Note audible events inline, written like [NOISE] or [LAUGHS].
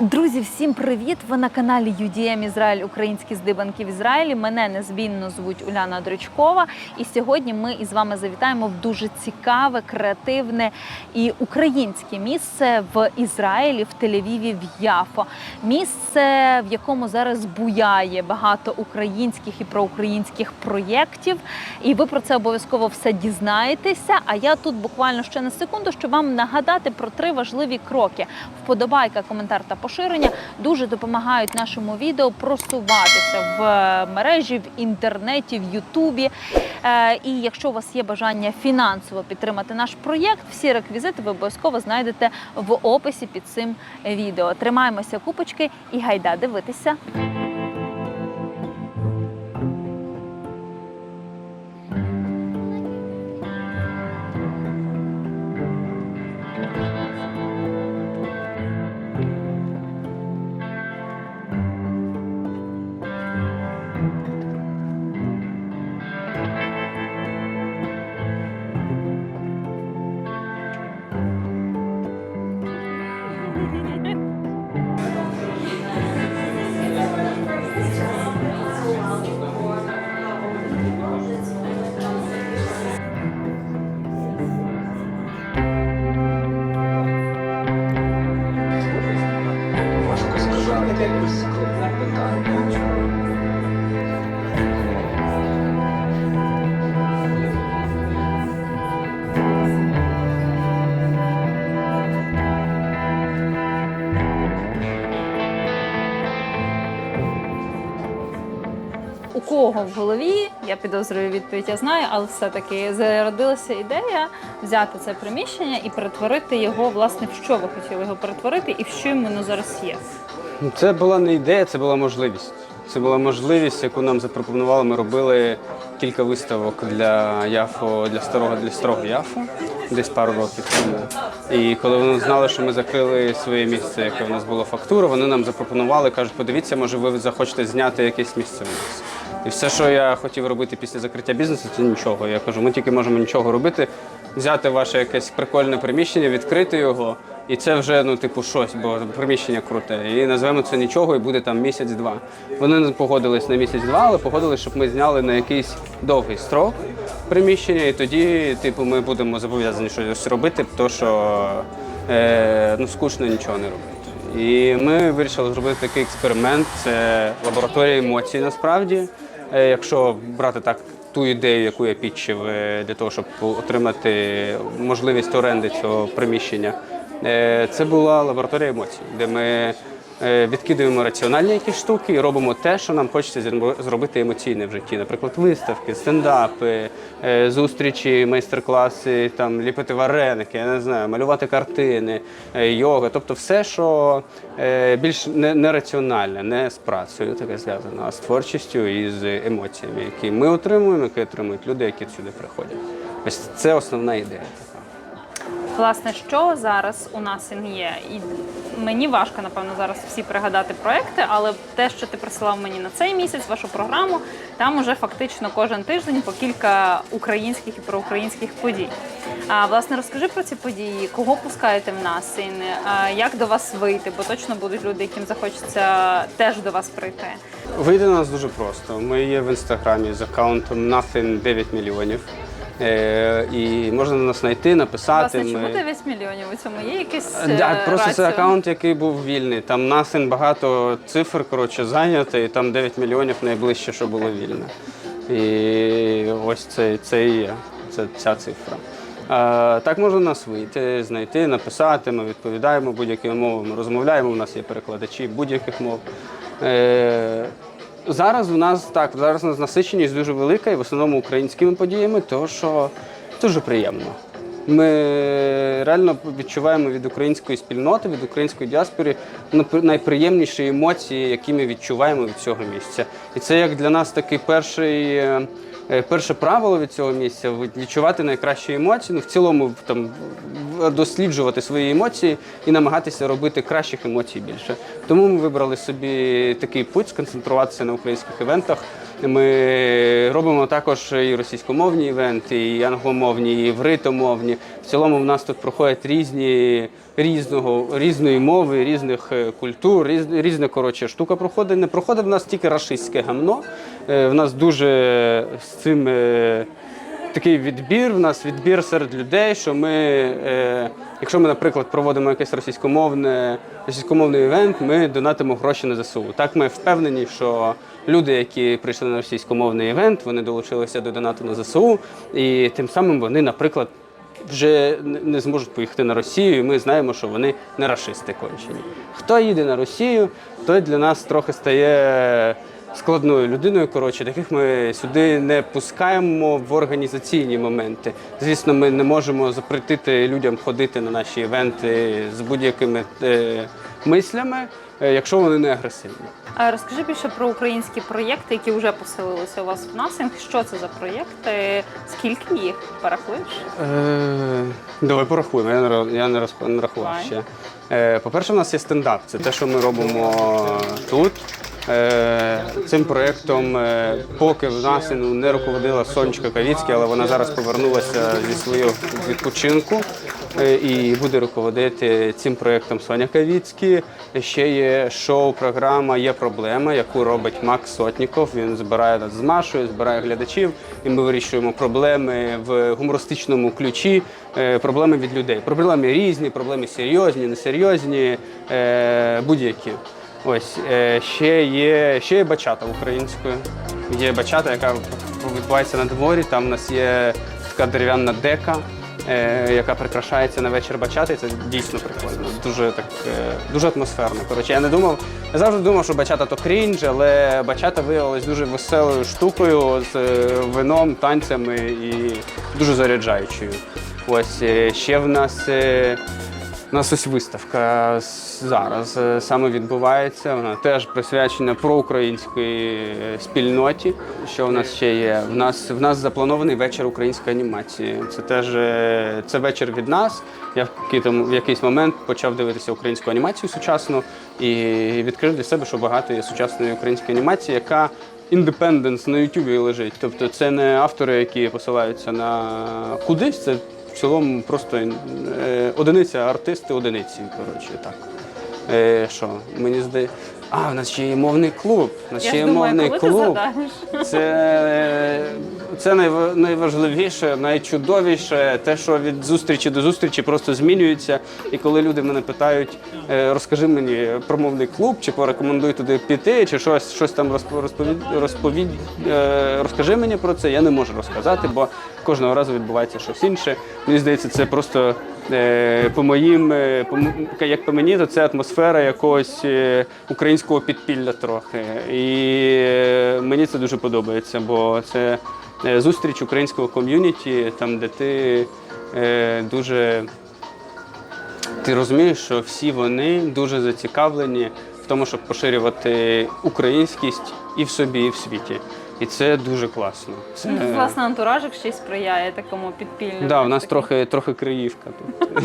Друзі, всім привіт! Ви на каналі UDM Ізраїль Українські здибанки в Ізраїлі. Мене незмінно звуть Уляна Дрючкова. І сьогодні ми із вами завітаємо в дуже цікаве, креативне і українське місце в Ізраїлі, в Тель-Авіві, в Яфо. Місце, в якому зараз буяє багато українських і проукраїнських проєктів. І ви про це обов'язково все дізнаєтеся. А я тут буквально ще на секунду, щоб вам нагадати про три важливі кроки. Вподобайка, коментар та поширення дуже допомагають нашому відео просуватися в мережі, в інтернеті, в Ютубі. Е, І якщо у вас є бажання фінансово підтримати наш проєкт, всі реквізити ви обов'язково знайдете в описі під цим відео. Тримаємося купочки і гайда дивитися. У кого в голові, я підозрюю відповідь, я знаю, але все-таки зародилася ідея взяти це приміщення і перетворити його, власне, в що ви хотіли його перетворити і в що воно зараз є. Ну, Це була не ідея, це була можливість. Це була можливість, яку нам запропонували. Ми робили кілька виставок для Яфо, для старого для старого Яфо, десь пару років тому. І коли вони знали, що ми закрили своє місце, яке в нас було фактура, вони нам запропонували, кажуть, подивіться, може, ви захочете зняти якесь місце в нас. І все, що я хотів робити після закриття бізнесу, це нічого. Я кажу, ми тільки можемо нічого робити, взяти ваше якесь прикольне приміщення, відкрити його, і це вже ну, типу, щось, бо приміщення круте. І назвемо це нічого, і буде там місяць-два. Вони не погодились на місяць-два, але погодились, щоб ми зняли на якийсь довгий строк приміщення, і тоді, типу, ми будемо зобов'язані щось робити, тому що е, ну, скучно нічого не робити. І ми вирішили зробити такий експеримент. Це лабораторія емоцій насправді. Е, Якщо брати так ту ідею, яку я підчив е, для того, щоб отримати можливість оренди цього приміщення, е, це була лабораторія емоцій, де ми відкидуємо раціональні якісь штуки і робимо те, що нам хочеться зробити емоційне в житті. Наприклад, виставки, стендапи, е, зустрічі, майстер-класи, там ліпити вареники, я не знаю, малювати картини, е, йога. Тобто все, що е, більш не, нераціональне, не з працею таке зв'язано, а з творчістю і з емоціями, які ми отримуємо, які отримують люди, які сюди приходять. Ось це основна ідея. Власне, що зараз у нас є? І мені важко, напевно, зараз всі пригадати проекти, але те, що ти присилав мені на цей місяць, вашу програму, там уже фактично кожен тиждень по кілька українських і проукраїнських подій. А власне, розкажи про ці події, кого пускаєте в нас, і як до вас вийти, бо точно будуть люди, яким захочеться теж до вас прийти. На нас дуже просто. Ми є в інстаграмі з аккаунтом Nothing 9 мільйонів. Е, і можна нас знайти, написати. Власне, чому 9 мільйонів у цьому є якийсь Да, е, просто це раціо? аккаунт, який був вільний. Там Nothing багато цифр коротше, зайнято, і там 9 мільйонів найближче, що було вільне. І ось це, це і є, це ця цифра. Е, так можна нас вийти, знайти, написати. Ми відповідаємо будь-якими мовами, розмовляємо. У нас є перекладачі будь-яких мов. Е, Зараз у нас так, зараз у нас насиченість дуже велика і в основному українськими подіями, тому що дуже приємно. Ми реально відчуваємо від української спільноти, від української діаспори найприємніші емоції, які ми відчуваємо від цього місця. І це як для нас такий перший. е, Перше правило від цього місця відчувати найкращі емоції. Ну, в цілому, там досліджувати свої емоції і намагатися робити кращих емоцій більше. Тому ми вибрали собі такий путь сконцентруватися на українських івентах. Ми робимо також і російськомовні івенти, і англомовні, і івритомовні. В цілому в нас тут проходять різні різного різної мови, різних е, культур, різ, різна коротше штука проходить. Не проходить в нас тільки рашистське гамно. Е, В нас дуже з цим. Такий відбір. В нас відбір серед людей, що ми, е, якщо ми, наприклад, проводимо якийсь російськомовне, російськомовний івент, ми донатимо гроші на ЗСУ. Так ми впевнені, що люди, які прийшли на російськомовний івент, вони долучилися до донату на ЗСУ, і тим самим вони, наприклад, вже не- зможуть поїхати на Росію, і ми знаємо, що вони не рашисти кончені. Хто їде на Росію, той для нас трохи стає складною людиною. Коротше, таких ми сюди не пускаємо в організаційні моменти. Звісно, ми не можемо запретити людям ходити на наші івенти з будь-якими е, мислями, е, якщо вони не агресивні. А Розкажи більше про українські проєкти, які вже поселилися у вас в Насінг. Що це за проєкти? Скільки їх порахуєш? Е, давай порахуємо. Я не, ро- я не, розп- не рахував Давай. ще. Е, по-перше, у нас є стендап. Це те, що ми робимо тут. Е, цим проєктом, е, поки в нас не руководила Сонечка Кавіцька, але вона зараз повернулася зі свого відпочинку е, і буде руководити цим проєктом Соня Кавіцький. Ще є шоу-програма Є проблема, яку робить Макс Сотніков. Він збирає нас з Машою, збирає глядачів, і ми вирішуємо проблеми в гумористичному ключі, проблеми від людей. Проблеми різні, проблеми серйозні, несерйозні, будь-які. Ось е, ще є ще є бачата українською. Є бачата, яка відбувається на дворі. Там у нас є така дерев'яна дека, е, яка прикрашається на вечір бачати. Це дійсно прикольно. Дуже так е, дуже атмосферно. Коротше, я не думав. Я завжди думав, що бачата то крінж, але бачата виявилась дуже веселою штукою з вином, танцями і дуже заряджаючою. Ось ще в нас. У нас ось виставка зараз е, саме відбувається. Вона теж присвячена проукраїнській е, спільноті. Що в нас ще є? В нас в нас запланований вечір української анімації. Це теж е, це вечір від нас. Я в, там- в якийсь момент почав дивитися українську анімацію сучасну і відкрив для себе, що багато є сучасної української анімації, яка індепенденс на Ютубі лежить. Тобто це не автори, які посилаються на кудись. Це цілому просто е, одиниця, артисти одиниці. Коротше, так. Е, що, мені здається. А, в нас ще є мовний клуб. У нас ще є думаю, мовний коли клуб. Це, це найва- найважливіше, найчудовіше, те, що від зустрічі до зустрічі просто змінюється. І коли люди мене питають, е, розкажи мені про мовний клуб, чи порекомендуй туди піти, чи щось, щось там розпо- розповідь, розповідь, е, розкажи мені про це, я не можу розказати, бо кожного разу відбувається щось інше. Мені здається, це просто е, по моїм, е, по як по мені, то це атмосфера якогось е, українського підпілля трохи. І мені це дуже подобається, бо це зустріч українського ком'юніті, там, де ти дуже ти розумієш, що всі вони дуже зацікавлені в тому, щоб поширювати українськість і в собі, і в світі. І це дуже класно. Це, Ну, Власне, антуражик ще й сприяє такому підпільному. да, у нас трохи, трохи криївка тут. [LAUGHS]